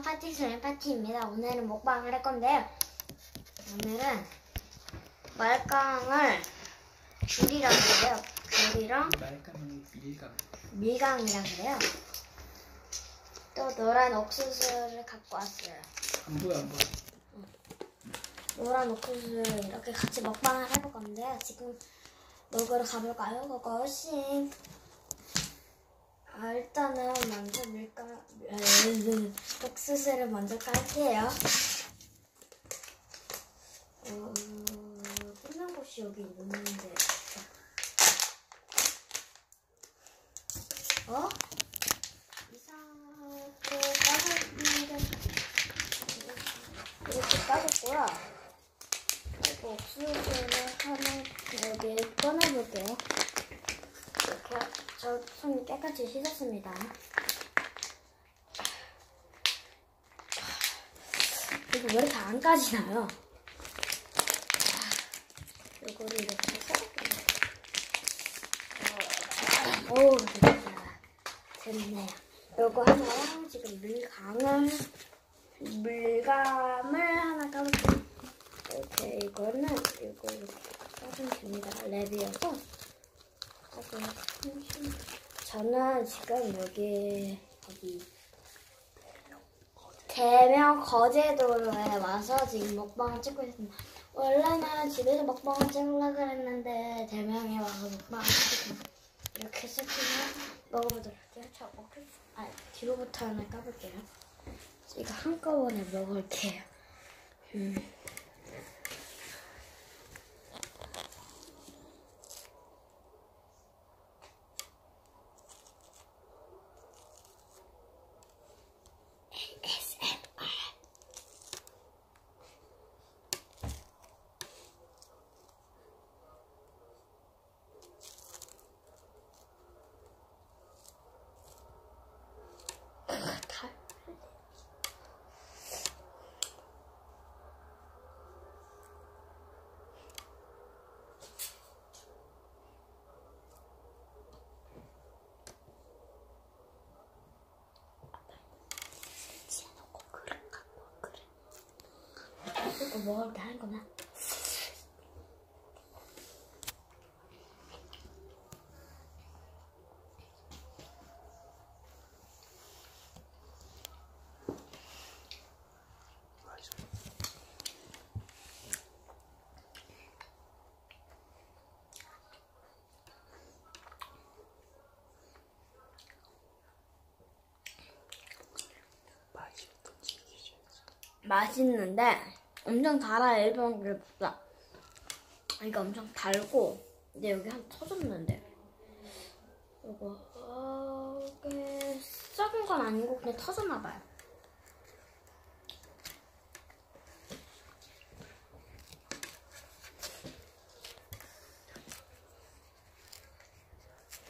안녕하세요. 파티스의 파티입니다. 오늘은 먹방을 할 건데요. 오늘은 말깡을 귤이랑 그래요. 귤이랑 말까면 밀감. 밀강이랑 그래요. 또 노란 옥수수를 갖고 왔어요. 안 보여 안 보여. 노란 옥수수 이렇게 같이 먹방을 해볼 건데요. 지금 먹으러 가볼까요? 그것이 아, 일단은 먼저 밀가 옥수수를 먼저 깔게요. 어, 끝난 곳이 여기 있는데 어? 이상하게 까졌는데 이렇게 까졌고요. 그리고 옥수수를 하나 여기 꺼내볼게요. 저 손이 깨끗이 씻었습니다. 이거 왜 이렇게 안 까지나요? 요거를 이렇게 해서 어, 오 됐다. 됐네요. 요거 하나랑 지금 밀강을 물감을 하나 까볼게요. 이렇게 이거는 이거 까주면 됩니다. 랩이어서 저는 지금 여기 어디 대명 거제도에 와서 지금 먹방을 찍고 있습니다. 원래는 집에서 먹방을 찍으려고 그랬는데 대명에 와서 먹방을 찍고 이렇게 세팅을 먹어보도록 할게요. 저 먹을 아 뒤로부터 하나 까볼게요. 이거 한꺼번에 먹을게요. 음. 먹을 때 하는구나. 맛이 어떤지 얘기해줘야지. 맛있는데 엄청 달아요 일본 귤보다 이거 엄청 달고 근데 여기 한 터졌는데 이거 어, 이게 썩은 건 아니고 그냥 터졌나 봐요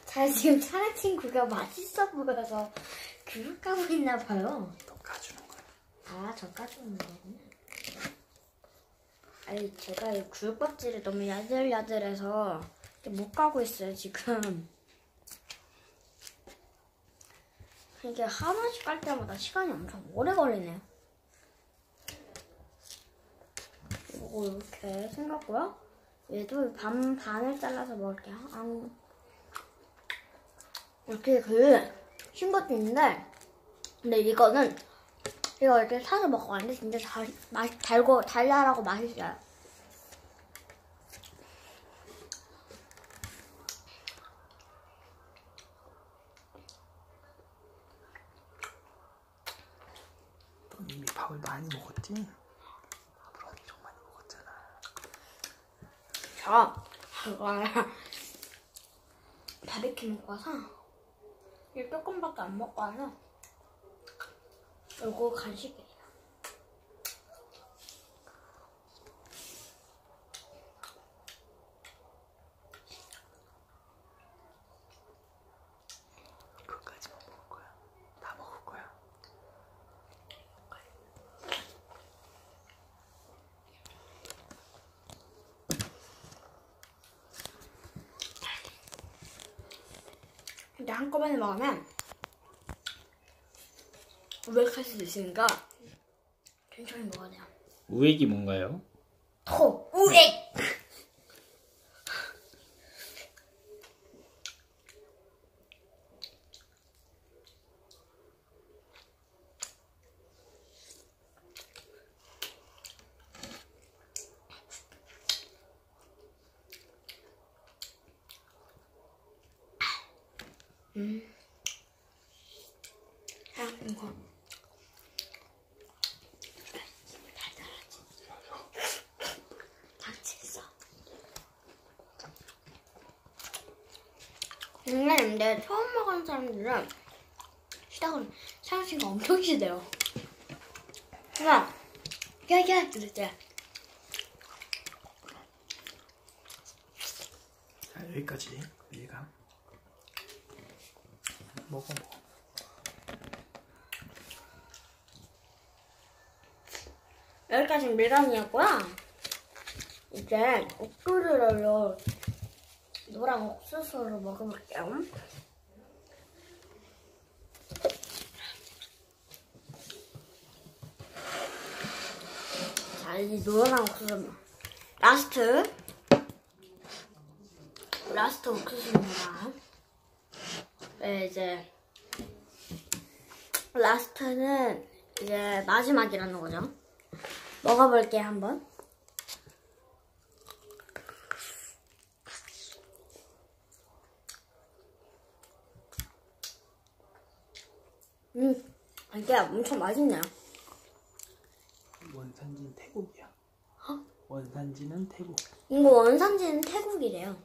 자 지금 차례 친구가 맛있어 보여서 귤을 까고 있나 봐요 또 까주는 거야. 아, 저 까주는 거구나. 아니, 제가 이 귤껍질이 너무 야들야들해서 못 까고 있어요, 지금. 이게 하나씩 깔 때마다 시간이 엄청 오래 걸리네요. 이거 이렇게 생겼고요. 얘도 반, 반을 잘라서 먹을게요. 앙. 이렇게 그, 신 것도 있는데, 근데 이거는 이거 이렇게 사서 먹어봤는데 진짜 잘, 맛, 달고, 달달하고 맛있어요. 넌 이미 밥을 많이 먹었지? 밥을 엄청 많이 먹었잖아. 저, 이거 바비큐 먹고 와서, 이 조금밖에 안 먹고 와서, 이거 간식이에요. 그거까지만 먹을 거야. 다 먹을 거야. 근데 한꺼번에 먹으면 우백할 수도 있으니까 천천히 먹어야 돼요. 우액이 뭔가요? 토 우액. 음. 아, 이거. 달달하지. 같이 있어. 근데 처음 먹은 사람들은 시작은 상식이 엄청 시대요. 그냥 야야 이럴 때 자, 여기까지 얘가 먹어 먹어. 여기까지 밀감이었고요. 이제 옥수수를 노랑 옥수수로 먹어볼게요. 자, 이제 노란 옥수수 라스트 라스트 옥수수입니다. 네, 이제 라스트는 이제 마지막이라는 거죠. 먹어볼게 한번. 음, 이게 엄청 맛있네요. 원산지는 태국이야. 원산지는 태국. 이거 원산지는 태국이래요.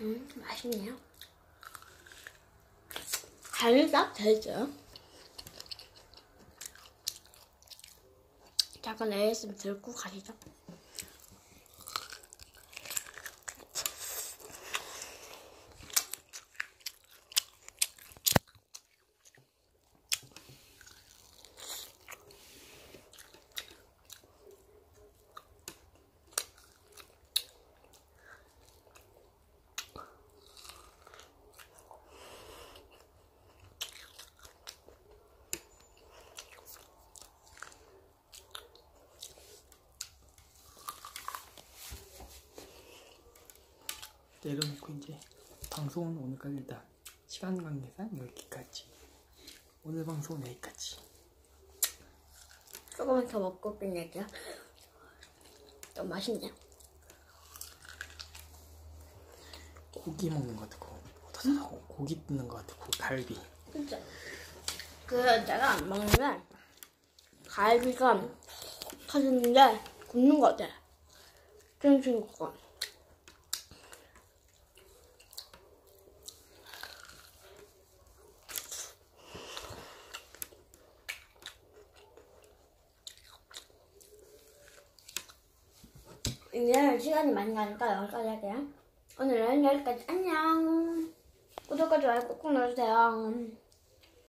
음, 맛있네요. 간이 딱 되죠? 잠깐 ASM 듣고 가시죠. 내려놓고 이제 방송은 오늘까지 일단 시간 관계상 여기까지. 오늘 방송은 여기까지. 조금만 더 먹고 끝낼게요. 너무 맛있네요. 고기 먹는 것 같고 어떠세요? 고기 뜯는 것 같고 갈비. 진짜. 그 내가 안 먹으면 갈비가 터지는데 굽는 것 같아. 찡찡거 이제 시간이 많이 가니까 여기까지 할게요. 오늘은 여기까지 안녕. 구독과 좋아요 꾹꾹 눌러주세요.